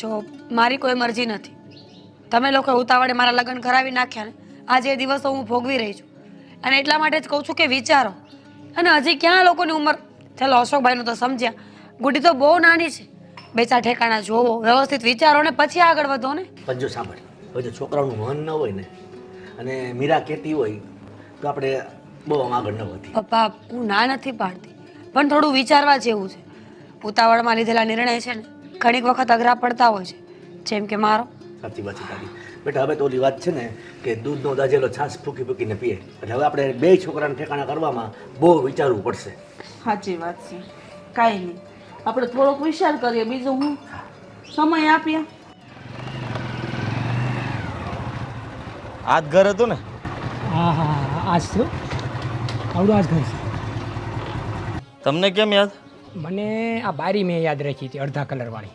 જો મારી કોઈ મરજી નથી. તમે લોકો ઉતાવળે મારા લગ્ન કરાવી નાખ્યા ને આજે દિવસો હું ભોગવી રહી છું. અને એટલા માટે જ કહું છું કે વિચારો. અને હજી ક્યાં લોકોની ઉંમર? ચાલો અશોકભાઈનું તો સમજ્યા. ગુડી તો બહુ નાની છે. બે ચાર ઠેકાણા જોવો વ્યવસ્થિત વિચારો ને પછી આગળ વધો ને. પંજો સાંભળ હવે જો છોકરાઓનું મન ન હોય ને અને મીરા કહેતી હોય તો આપણે બહુ આગળ ન વધી પપ્પા હું ના નથી પાડતી. પણ થોડું વિચારવા જેવું છે. ઉતાવળમાં લીધેલા નિર્ણય છે ને ઘણીક વખત અઘરા પડતા હોય છે. જેમ કે મારો. સાચી વાત છે તારી. બેટા હવે તો ઓલી વાત છે ને કે દૂધનો દાજેલો છાશ ફૂકી ફૂકીને પીએ. એટલે હવે આપણે બે છોકરાને ઠેકાણા કરવામાં બહુ વિચારવું પડશે. સાચી વાત છે. કાંઈ નહીં. આપણે થોડોક વિચાર કરીએ. બીજું હું? સમય આપીએ આજ ઘર હતું ને? હા હા હા. આજ થયું? આવડું આજ ઘર છે. તમને કેમ યાદ? મને આ બારી મેં યાદ રાખી હતી અડધા કલરવાળી.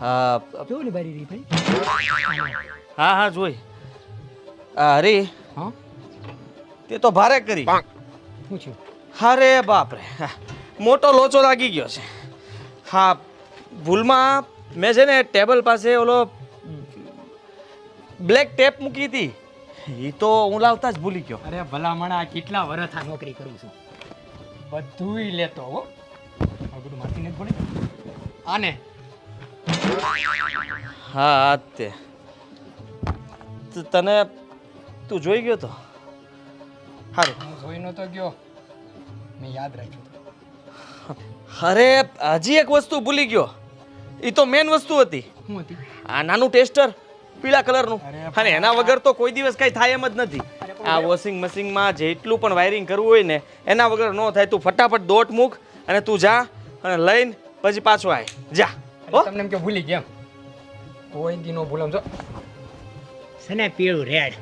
હા જો ને બારી રહી ભાઈ હા હા જોઈ. અરે હા? તે તો ભારે કરી. પૂછ્યું અરે બાપરે હા, મોટો લોચો લાગી ગયો છે. હા ભૂલમાં મેં છે ને ટેબલ પાસે ઓલો બ્લેક ટેપ મૂકી હતી. એ તો હું લાવતા જ ભૂલી ગયો. અરે ભલામણ આ કેટલા વર્ષ આ નોકરી કરું છું? બધુંય લેતો હો. આ બધું મારતી નથી પડે આને. હા તે. તને તું જોઈ ગયો તો? સારું હું જોઈ નહોતો ગયો. મેં યાદ રાખ્યું અરે હજી એક વસ્તુ ભૂલી ગયો. એ તો મેન વસ્તુ હતી. શું હતી? આ નાનું ટેસ્ટર પીળા કલરનું. અને એના વગર તો કોઈ દિવસ કઈ થાય એમ જ નથી. આ વોશિંગ મશીનમાં જેટલું પણ વાયરિંગ કરવું હોય ને એના વગર ન થાય. તું ફટાફટ દોટ મૂક અને તું જા અને લઈને પછી પાછો આય. જા. તમને એમ કે ભૂલી ગયા કોઈ દી નો ભૂલમ. જો. સને પીળું રેડ.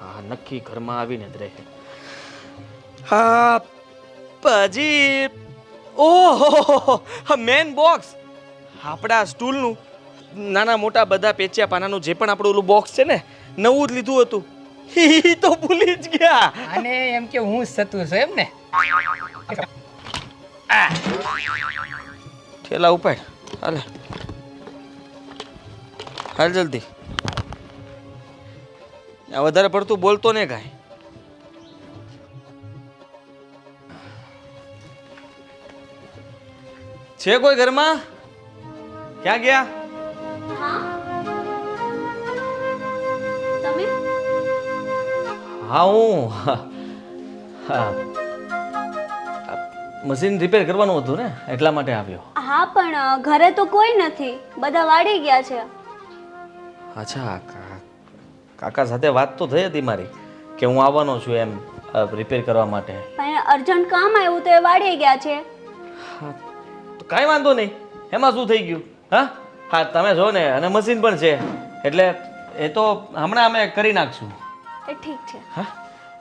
હા નક્કી ઘરમાં આવીને જ રહે. હા પછી ઓહો મેન બોક્સ. આપણા સ્ટૂલનું નાના મોટા બધા પેચ્યા પાનાનું જે પણ આપણું ઓલું બોક્સ છે ને નવું જ લીધું હતું. ઈ તો ભૂલી જ ગયા. અને એમ કે હું જ સતું છું એમ ને? ઠેલા ઉપાડ. હાલે. હાલ જલ્દી. આ વધારે પડતું બોલતો ને કાંઈ. છે કોઈ ઘરમાં? ક્યાં ગયા? હા? હું હા. હા. મશીન રિપેર કરવાનું હતું ને એટલા માટે આવ્યો. હા પણ ઘરે તો કોઈ નથી. બધા વાડી ગયા છે. અચ્છા કાકા સાથે વાત તો થઈ હતી મારી કે હું આવવાનો છું એમ રિપેર કરવા માટે. પણ અર્જન્ટ કામ આવ્યું તો એ વાડી ગયા છે. હા તો કાંઈ વાંધો નહીં. એમાં શું થઈ ગયું? હા? હા તમે જો ને અને મશીન પણ છે. એટલે એ તો હમણાં અમે કરી નાખશું. એ ઠીક છે. હા?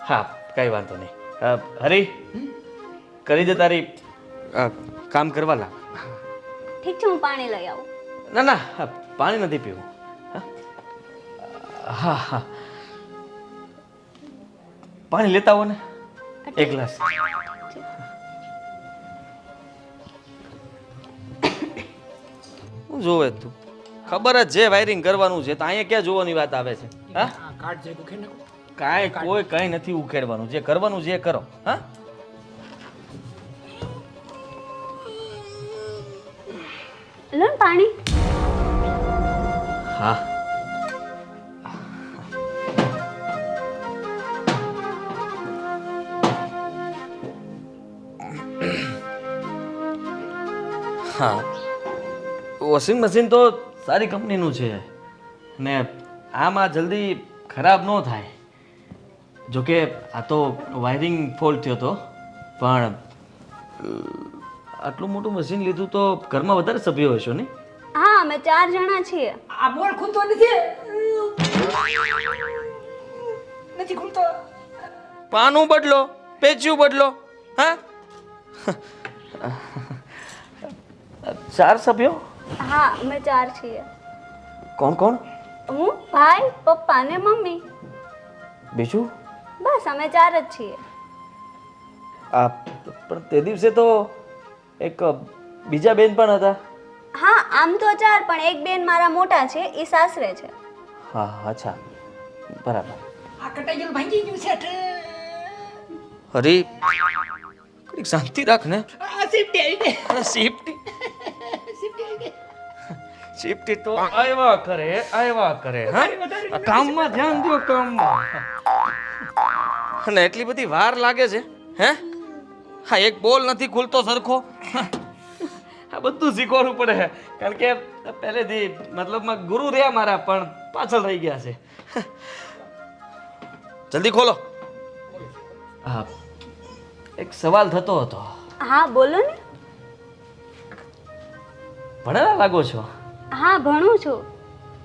હા કઈ વાંધો નહીં. હરી કરી દે તારી કામ કરવા લાગ. ઠીક છે હું પાણી લઈ આવું. ના ના પાણી નથી પીવું. હા? હા હા. પાણી લેતા આવો ને. એક ગ્લાસ. શું જોવે તું. ખબર જ જે વાયરિંગ કરવાનું છે તો અહીંયા ક્યાં જોવાની વાત આવે છે? હા? કાર્ડ નાખો. કાંઈ કોઈ કંઈ નથી ઉખેડવાનું. જે કરવાનું જે કરો. હા? લો પાણી. હા. હા. વોશિંગ મશીન તો સારી કંપનીનું છે. ને આમાં જલ્દી ખરાબ ન થાય. જોકે આ તો વાયરિંગ ફોલ્ટ થયો હતો પણ આટલું મોટું મશીન લીધું તો ઘરમાં વધારે સભ્યો હશો નહીં હા અમે ચાર જણા છીએ. આ બોલ ખૂલતો નથી. નથી ખૂલતો. પાનું બદલો પેચ્યું બદલો હા? ચાર સભ્યો? હા અમે ચાર છીએ. કોણ કોણ? હું ભાઈ પપ્પા ને મમ્મી. બીજું? બસ અમે ચાર જ છીએ. આ પણ તે દિવસે તો એક બીજા બેન પણ હતા. હા આમ તો ચાર પણ એક બેન મારા મોટા છે એ સાસરે છે. હા અચ્છા. બરાબર. આ કટાઈ ગયેલું ભાંગી ગયું છે હરી શાંતિ રાખ ને. આ સિફ્ટી આવી શિફ્ટી ગઈ શિફ્ટી તો આવ્યા કરે આવ્યા કરે હા? કામમાં ધ્યાન દો કામમાં. અને એટલી બધી વાર લાગે છે હે? હા એક બોલ નથી ખુલતો સરખો. આ બધું શીખવાનું પડે. કારણ કે પહેલેથી મતલબમાં ગુરુ રહ્યા મારા પણ પાછળ રહી ગયા છે. જલ્દી ખોલો. હા. એક સવાલ થતો હતો. હા બોલો ને. ભણેલા લાગો છો? હા ભણું છું.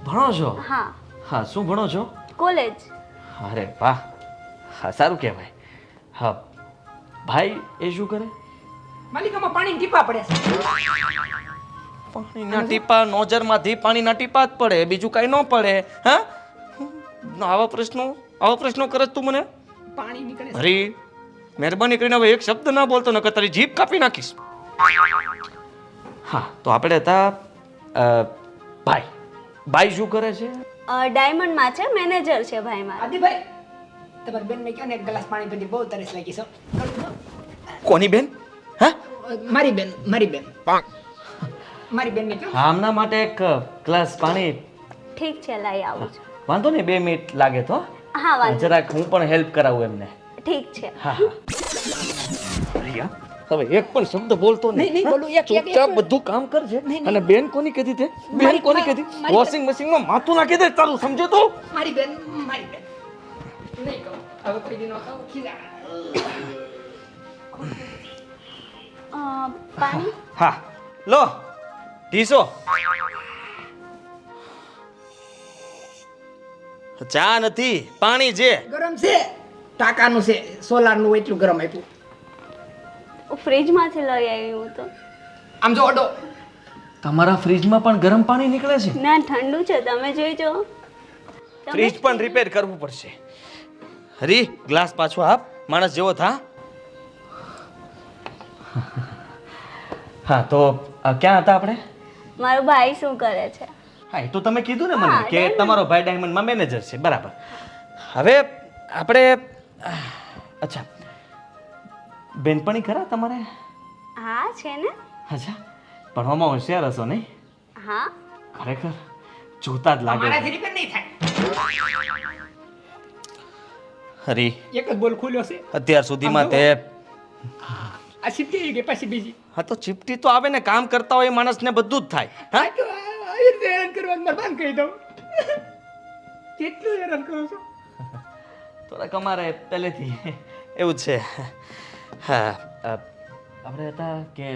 ભણો છો? હા. હા શું ભણો છો? કોલેજ. અરે વાહ. હા સારું કહેવાય. હા. ભાઈ એ શું કરે? માલિકામાં પાણી ટીપા પડે છે. પાણીના ટીપા નોજરમાંથી પાણીના ટીપા જ પડે. બીજું કાંઈ ન પડે. હા? આવા પ્રશ્નો આવા પ્રશ્નો કરે તું મને? પાણી નીકળે હરી મહેરબાની કરીને હવે એક શબ્દ ના બોલતો નકર તારી જીભ કાપી નાખીશ. હા તો આપણે હતા ભાઈ. ભાઈ શું કરે છે? ડાયમંડમાં છે મેનેજર છે ભાઈ મારા. આદિભાઈ તમારી બેનને કહો ને એક ગ્લાસ પાણી પીધી બહુ તરસ લાગી છે. કોની બેન? હા? મારી બેન મારી બેન. મારી બેન ને હા આમના માટે એક ગ્લાસ પાણી. ઠીક છે લઈ આવું છું. વાંધો નહીં બે મિનિટ લાગે તો હા. વાંધો જરાક હું પણ હેલ્પ કરાવું એમને. ઠીક છે. હા હા. હવે એક પણ શબ્દ બોલતો નહીં, નહીં બોલું, એક- એક- એક- ચૂપચાપ બધું કામ કરજે. અને બેન કોની કીધી તે બેન કોની કીધી વોશિંગ મશીનમાં માથું નાખી દે તારું સમજે તો? મારી બેન મારી બેન. નહીં કહું. હવે કોઈ દિનો કહું. પાણી? હા. લો ઢીસો ચા નથી પાણી છે. ગરમ છે. ટાકાનું છે. સોલારનું નું એટલું ગરમ આપ્યું. ફ્રીજમાંથી લઈ આવી હું તો. આમ જો અડો. તમારા ફ્રીજમાં પણ ગરમ પાણી નીકળે છે? ના ઠંડુ છે. તમે જોઈજો તમે ફ્રીજ પણ રિપેર કરવું પડશે. હરી ગ્લાસ પાછો આપ. માણસ જેવો થા. હા તો અ, ક્યાં હતા આપણે? મારો ભાઈ શું કરે છે? હા એ તો તમે કીધું ને મને હા, કે તમારો ભાઈ ડાયમંડમાં મેનેજર છે. બરાબર. હવે આપણે આહ, અચ્છા બેનપણી ખરા તમારે? હા છે ને. અચ્છા ભણવામાં હોશિયાર હશો નહીં? હા. ખરેખર જોતા જ લાગે છે. મારાથી રિપેર નહીં થાય. હરી એક જ બોલ ખુલ્યો છે. અત્યાર સુધીમાં તે આ ચીપટી કે ગઈ પછી બીજી. હા તો ચીપટી તો આવે ને કામ કરતા હોય એ માણસને બધું જ થાય. હા? તો હેરાન કરવાનું મારે કહી દઉં. કેટલું હેરાન કરું છું? થોડાક અમારે પહેલેથી. એવું છે. હા. આપણે હતા કે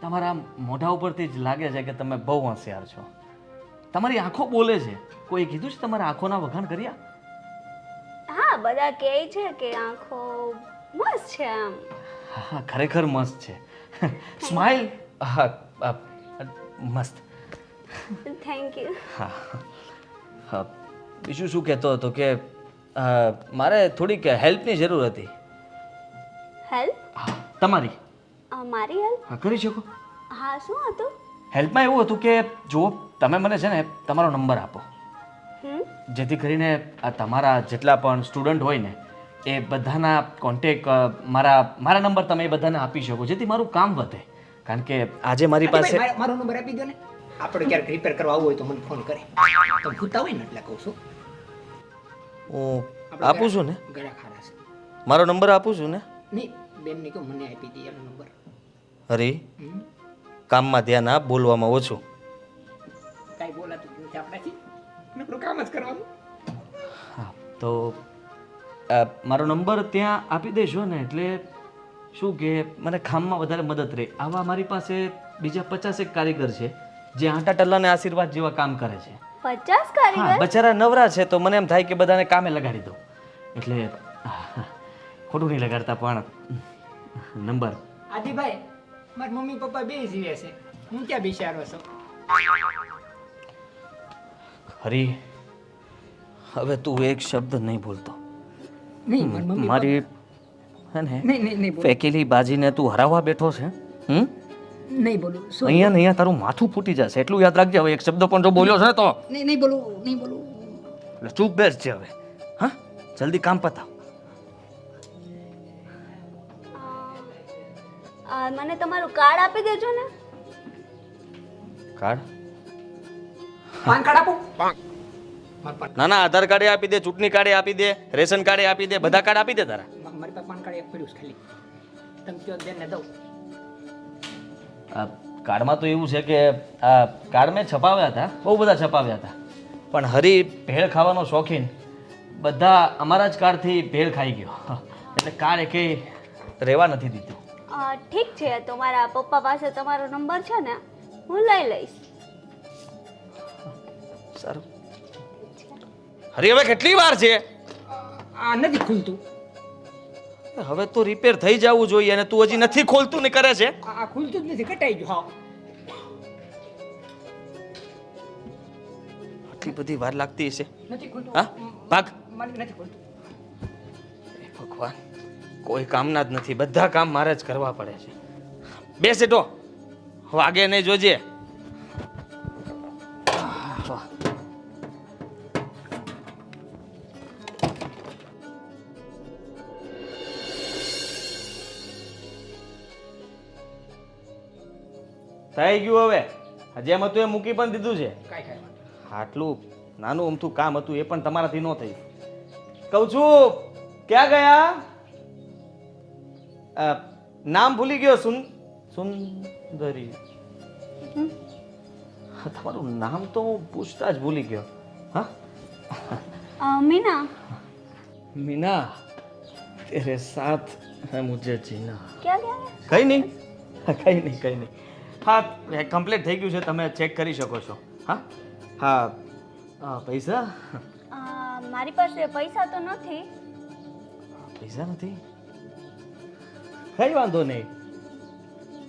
તમારા મોઢા ઉપરથી જ લાગે છે કે તમે બહુ હોશિયાર છો. તમારી આંખો બોલે છે. કોઈ કીધું છે તમારા આંખોના વખાણ કર્યા? હા બધા કહે છે કે આંખો મસ્ત છે આમ હા ખરેખર મસ્ત છે. સ્માઇલ હા મસ્ત. થેન્ક યુ હા. હા બીજું શું કહેતો હતો કે મારે થોડીક હેલ્પની જરૂર હતી. હેલ્પ? હા તમારી. મારી હેલ્પ? હા કરી શકો. હા શું હતું? હેલ્પમાં એવું હતું કે જો તમે મને છે ને તમારો નંબર આપો. જેથી કરીને આ તમારા જેટલા પણ સ્ટુડન્ટ હોય ને એ બધાના કોન્ટેક મારા મારા નંબર તમે એ બધાને આપી શકો જેથી મારું કામ વધે. કારણ કે આજે મારી પાસે મારો- નંબર આપી દો ને. આપણે ક્યારેક રિપેર કરવા આવવું હોય તો મને ફોન કરે. તો ભૂતા હોય ને એટલે કહું છું. હું આપું છું ને? ગળા ખારા છે. મારો નંબર આપું છું ને? નહીં બેનને કહો મને આપી દે એનો નંબર હરી કામમાં ધ્યાન આપ બોલવામાં ઓછું. કાંઈ બોલાતું જ નથી આપણાથી. નકરું કામ જ કરવાનું. હા તો મારો નંબર ત્યાં આપી દેશો ને એટલે શું કે મને ખામમાં વધારે મદદ રહે. આવા મારી પાસે બીજા પચાસેક કારીગર છે જે આટા ટલ્લાને આશીર્વાદ જેવા કામ કરે છે. પચાસ હા કારીગર બચારા નવરા છે તો મને એમ થાય કે બધાને કામે લગાડી દઉં. એટલે આહ, ખોટું નહીં લગાડતા પણ નંબર. આદિભાઈ મારા મમ્મી પપ્પા બે જીવે છે. હું ક્યાં બિચારો છું? હરી હવે તું એક શબ્દ નહીં બોલતો. નહીં મારી મારી હે ને નહીં નહીં નહીં. ફેંકેલી બાજીને તું હરાવવા બેઠો છે હમ? નહીં બોલું અહીંયા નહીં અહીંયા તારું માથું ફૂટી જશે એટલું યાદ રાખજે હવે એક શબ્દ પણ જો બોલ્યો છે તો. નહીં નહીં બોલું નહીં બોલું. એટલે ચૂપ બેસ છે હવે હા? જલ્દી કામ પતાવ. આ, મને તમારું કાર્ડ આપી દેજો ને. કાર્ડ? પાન કાર્ડ આપો. મારું પાન ના ના આધાર કાર્ડે આપી દે ચૂંટણી કાર્ડ આપી દે રેશન કાર્ડ આપી દે બધા કાર્ડ આપી દે તારા. મા- મારી પાસે પાન કાર્ડ એક પડ્યું છે ખાલી. તમે કહો બેનને દઉં. આ કાર્ડમાં તો એવું છે કે આ કાર્ડ મેં છપાવ્યા હતા બહુ બધા છપાવ્યા હતા. પણ હરી ભેળ ખાવાનો શોખીન બધા અમારા જ કાર્ડથી ભેળ ખાઈ ગયો. એટલે કાર્ડ એકે રહેવા નથી દીધું. ઠીક છે તો મારા પપ્પા પાસે તમારો નંબર છે ને હું લઈ લઈશ. સારું. હરી હવે કેટલી વાર છે? આ નથી ખુલતું. હવે તો રિપેર થઈ જવું જોઈએ અને તું હજી નથી ખોલતું ને કરે છે? આ આ ખુલતું જ નથી કટાઈ ગયું હા. આટલી બધી વાર લાગતી હશે. નથી ખુલતું. હા? ભાગ. મને નથી ખુલતું. ભગવાન. કોઈ કામના જ નથી. બધા કામ મારે જ કરવા પડે છે. બે સીટો. વાગે નહીં જોજે. થઈ ગયું હવે. જેમ હતું એ મૂકી પણ દીધું છે. આટલું નાનું અમથું કામ હતું એ પણ તમારાથી ન થયું. કહું છું ક્યાં ગયા? નામ ભૂલી ગયો સુન સુંદરી. હા, તમારું નામ તો હું પૂછતા જ ભૂલી ગયો. હા? મીના. મીના તેરે સાથ હે મુજે જીના. ક્યાં ક્યા કઈ નહીં. કઈ નહીં કઈ નહીં. હા કમ્પ્લીટ થઈ ગયું છે તમે ચેક કરી શકો છો. હા? હા હા પૈસા? મારી પાસે પૈસા તો નથી. પૈસા નથી? કઈ વાંધો નહીં.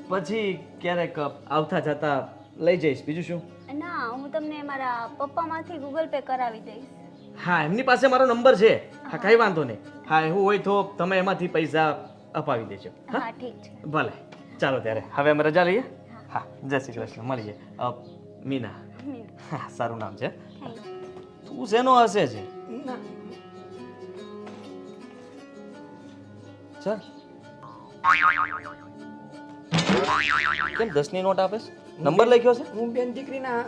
પછી ક્યારેક આવતા જતા લઈ જઈશ. બીજું શું? ના હું તમને મારા પપ્પામાંથી ગૂગલ પે કરાવી દઈશ. હા એમની પાસે મારો નંબર છે. હા કઈ વાંધો નહીં. હા એવું હોય તો તમે એમાંથી પૈસા અપાવી દેજો. હા? ઠીક છે. ભલે. ચાલો ત્યારે. હવે અમે રજા લઈએ? હા. જય શ્રી કૃષ્ણ. મળીએ. મીના. મીના. હા સારું નામ છે. તું શેનો હશે છે? ચાલ. કેમ દસની નોટ આપે છે? નંબર લખ્યો છે? હું બેન દીકરીના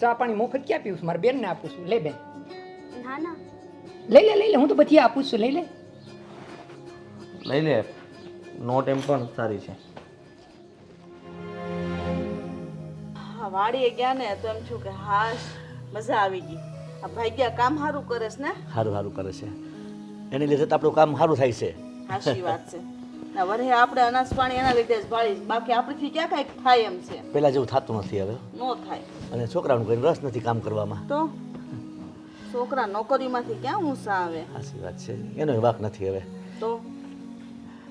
ચા પાણી મોફત ક્યાં પીવું છું? મારા બેનને આપું છું. લે બેન. ના ના. લઈ લે લઈ લે. હું તો બધી આપું છું. લઈ લે. લઈ લે. નોટ એમ પણ સારી છે. હા વાડીએ ગયા ને તો એમ છું કે હાશ મજા આવી ગઈ. આ ભાગ્યા કામ સારું કરે છે ને? સારું સારું કરે છે. એની લીધે તો આપણું કામ સારું થાય છે. સાચી વાત છે. ના વરે આપણે અનાજ પાણી એના લીધે જ ભાળી. બાકી આપણેથી ક્યાં કાંઈક થાય એમ છે. પહેલાં જેવું થતું નથી હવે. નો થાય. અને છોકરાનું કોઈ રસ નથી કામ કરવામાં. તો? છોકરા નોકરીમાંથી ક્યાં ઊંસા આવે? સાચી વાત છે. એનો વાક નથી હવે. તો?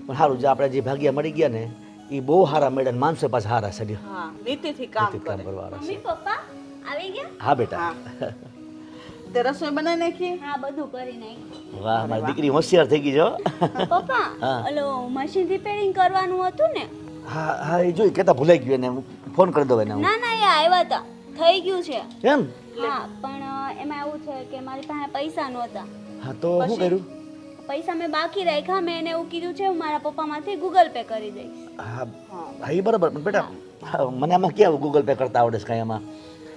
પણ સારું જે આપણે જે ભાગ્યા મળી ગયા ને એ બહુ સારા મેડમ માણસો પાછા હારા છે. લ્યો. હા નીતિથી કામ કામ કરે. મમ્મી પપ્પા આવી ગયા? હા બેટા. હા. તે રસોઈ બનાવી નાખી? હા બધું કરી નાખી. વાહ મારી દીકરી હોશિયાર થઈ ગઈ છે પપ્પા હા. ઓલો મશીન રિપેરિંગ કરવાનું હતું ને? હા હા એ જોઈ કેતા ભૂલાઈ ગયું એને ફોન કરી દો એને ના ના એ આવ્યા હતા. થઈ ગયું છે. એમ? હા પણ એમાં એવું છે કે મારી પાસે પૈસા નહોતા. હા તો શું કર્યું? પૈસા મેં બાકી રાખ્યા મેં એને એવું કીધું છે હું મારા પપ્પામાંથી ગૂગલ પે કરી દઈશ. હા હા. એ બરાબર બેટા હા, મને આમાં કેવું ગૂગલ પે કરતા આવડે છે કાંઈ આમાં?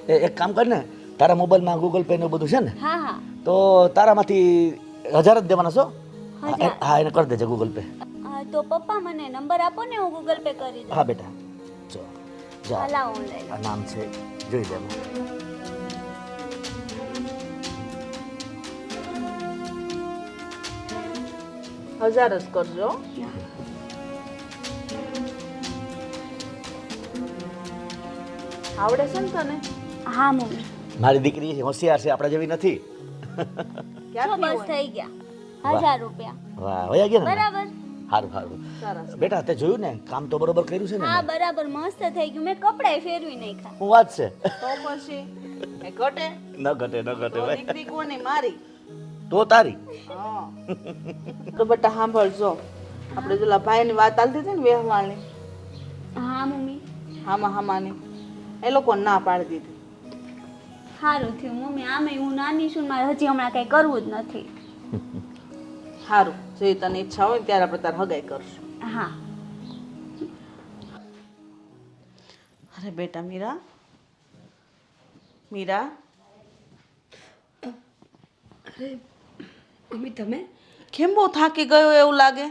એ એક કામ કર ને તારા મોબાઈલમાં ગૂગલ પે ને બધું છે ને? હા હા. તો તારામાંથી હજાર જ દેવાના છો? હા, હા એને કરી દેજે ગૂગલ પે હા, તો પપ્પા મને નંબર આપો ને હું ગૂગલ પે કરી દઉં. હા બેટા. જો જા. હાલા હું આ નામ છે જોઈ લે. હજાર જ કરજો. આવડે છે ને તને? હા મમ્મી. મારી દીકરી છે, હોશિયાર છે આપણા જેવી નથી. જો ક્યાંથી બસ થઈ ગયા. હજાર રૂપિયા. વાહ વયા ગયા બરાબર. સારું સારું બેટા તે જોયું ને કામ તો બરોબર કર્યું છે ને હા બરાબર મસ્ત થઈ ગયું. મેં કપડાય ફેરવી નાખ્યા. હું વાત છે? તો પછી? એ ઘટે? ન ઘટે ન ઘટે ભાઈ. દીકરી કોની? મારી? તો તારી. હા. તો બેટા સાંભળજો. આપણે પેલા ભાઈની વાત ચાલતી હતી ને વ્યવહારની? હા મમ્મી. હા હામાની. એ લોકો ના પાડી દીધી. સારું થયું મમ્મી આમે હું નાની છું મારે હજી હમણાં કંઈ કરવું જ નથી. સારું જે તને ઈચ્છા હોય ત્યારે આપણે તાર હગાઈ કરશું. હા. અરે બેટા મીરા. મીરા. અરે મમ્મી તમે? કેમ બહુ થાકી ગયો એવું લાગે?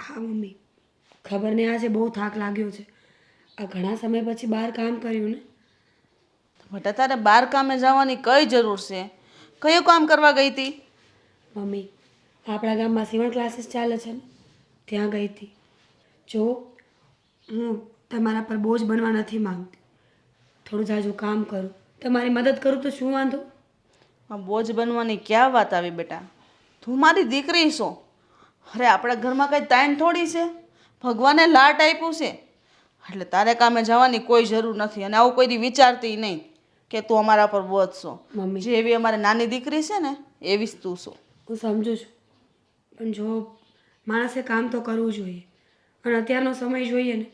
હા મમ્મી. ખબર નહીં આજે બહુ થાક લાગ્યો છે. આ ઘણા સમય પછી બહાર કામ કર્યું ને. બેટા તારે બાર કામે જવાની કઈ જરૂર છે? કયું કામ કરવા ગઈ હતી? મમ્મી આપણા ગામમાં સીવણ ક્લાસીસ ચાલે છે ને ત્યાં ગઈ હતી. જો હું તમારા પર બોજ બનવા નથી માંગતી. થોડું જાજુ કામ કરું. તમારી મદદ કરું તો શું વાંધો? આ બોજ બનવાની ક્યાં વાત આવી બેટા? તું મારી દીકરી છો. અરે આપણા ઘરમાં કંઈ તાઈન થોડી છે? ભગવાને લાટ આપ્યું છે. એટલે તારે કામે જવાની કોઈ જરૂર નથી અને આવું કોઈ વિચારતી નહીં. કે તું અમારા પર બોજ છો. મમ્મી. જેવી અમારી નાની દીકરી છે ને એવી જ તું છો. હું સમજુ છું. પણ જો માણસે કામ તો કરવું જોઈએ. અને અત્યારનો સમય જોઈએ ને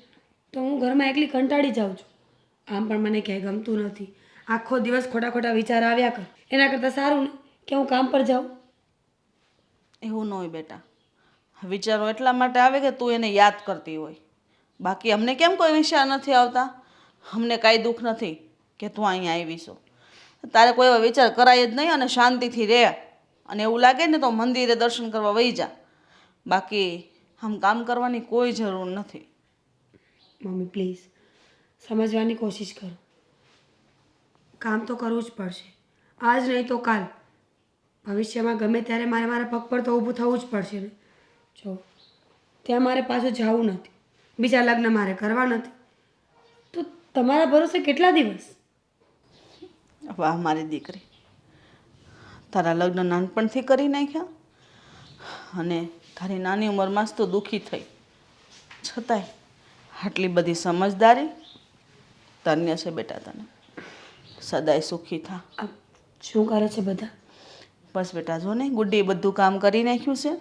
તો હું ઘરમાં એકલી કંટાળી જાઉં છું. આમ પણ મને ક્યાંય ગમતું નથી. આખો દિવસ ખોટા ખોટા વિચાર આવ્યા કર. એના કરતાં સારું ને કે હું કામ પર જાઉં. એવું ન હોય બેટા. વિચારો એટલા માટે આવે કે તું એને યાદ કરતી હોય. બાકી અમને કેમ કોઈ વિચાર નથી આવતા? અમને કાંઈ દુઃખ નથી. કે તું અહીંયા આવી છો તારે કોઈ એવો વિચાર કરાય જ નહીં અને શાંતિથી રહે અને એવું લાગે ને તો મંદિરે દર્શન કરવા વહી જા. બાકી આમ કામ કરવાની કોઈ જરૂર નથી. મમ્મી, પ્લીઝ, સમજવાની કોશિશ કરો. કામ તો કરવું જ પડશે. આજ નહીં તો કાલ. ભવિષ્યમાં ગમે ત્યારે મારે મારા પગ પર તો ઊભું થવું જ પડશે ને. જો, ત્યાં મારે પાછું જવું નથી. બીજા લગ્ન મારે કરવા નથી. તો તમારા ભરોસે કેટલા દિવસ? વાહ મારી દીકરી. તારા લગ્ન નાનપણથી કરી નાખ્યા અને તારી નાની ઉંમરમાં જ તો દુઃખી થઈ. છતાંય આટલી બધી સમજદારી ધન્ય છે બેટા તને. સદાય સુખી થા. શું કરે છે બધા? બસ બેટા જો ને ગુડ્ડી બધું કામ કરી નાખ્યું છે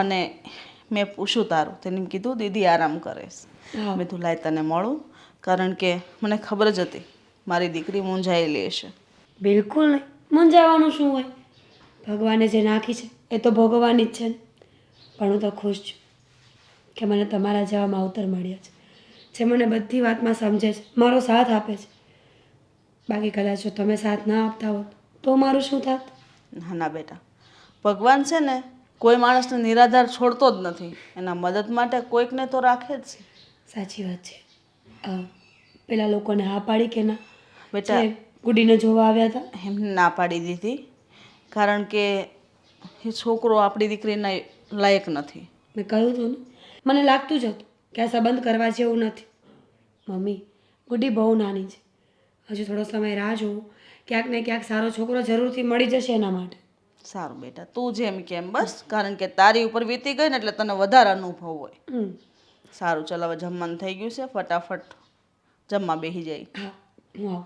અને મેં પૂછ્યું તારું. તેને કીધું દીદી આરામ કરે છે. મેં તું લાય તને મળું કારણ કે મને ખબર જ હતી મારી દીકરી મૂંઝાયેલી હશે. બિલકુલ નહીં. મૂંઝાવાનું શું હોય? ભગવાને જે નાખી છે એ તો ભોગવવાની જ છે ને. પણ હું તો ખુશ છું કે મને તમારા જેવા માવતર મળ્યા છે. જે મને બધી વાતમાં સમજે છે મારો સાથ આપે છે. બાકી કદાચ જો તમે સાથ ના આપતા હોત તો મારું શું થાત? ના ના બેટા. ભગવાન છે ને કોઈ માણસને નિરાધાર છોડતો જ નથી. એના મદદ માટે કોઈકને તો રાખે જ છે. સાચી વાત છે. પેલા લોકોને હા પાડી કે ના? બેટા ગુડીને જોવા આવ્યા હતા? એમને ના પાડી દીધી. કારણ કે એ છોકરો આપણી દીકરીના લાયક નથી. મેં કહ્યું હતું ને મને લાગતું જ હતું કે આ સંબંધ કરવા જેવું નથી. મમ્મી ગુડી બહુ નાની છે. હજુ થોડો સમય રાહ જોવું ક્યાંક ને ક્યાંક સારો છોકરો જરૂરથી મળી જશે એના માટે. સારું બેટા તું જેમ કેમ બસ? કારણ કે તારી ઉપર વીતી ગઈ ને એટલે તને વધારે અનુભવ હોય. સારું ચાલ હવે જમવાનું થઈ ગયું છે ફટાફટ જમવા બેસી જાય હા